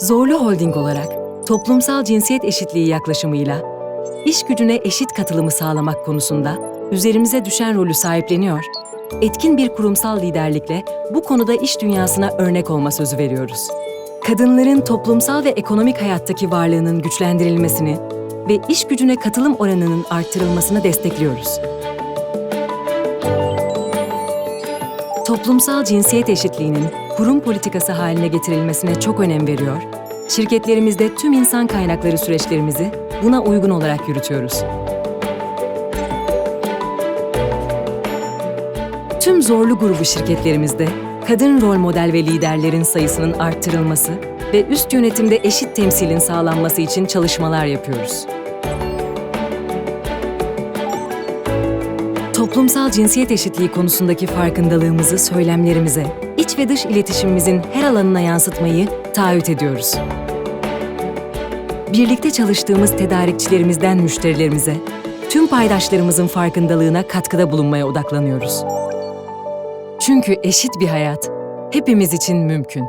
Zorlu Holding olarak toplumsal cinsiyet eşitliği yaklaşımıyla iş gücüne eşit katılımı sağlamak konusunda üzerimize düşen rolü sahipleniyor, etkin bir kurumsal liderlikle bu konuda iş dünyasına örnek olma sözü veriyoruz. Kadınların toplumsal ve ekonomik hayattaki varlığının güçlendirilmesini ve iş gücüne katılım oranının arttırılmasını destekliyoruz. Toplumsal cinsiyet eşitliğinin kurum politikası haline getirilmesine çok önem veriyor. Şirketlerimizde tüm insan kaynakları süreçlerimizi buna uygun olarak yürütüyoruz. Tüm zorlu grubu şirketlerimizde kadın rol model ve liderlerin sayısının arttırılması ve üst yönetimde eşit temsilin sağlanması için çalışmalar yapıyoruz. Toplumsal cinsiyet eşitliği konusundaki farkındalığımızı söylemlerimize, iç ve dış iletişimimizin her alanına yansıtmayı taahhüt ediyoruz. Birlikte çalıştığımız tedarikçilerimizden müşterilerimize, tüm paydaşlarımızın farkındalığına katkıda bulunmaya odaklanıyoruz. Çünkü eşit bir hayat hepimiz için mümkün.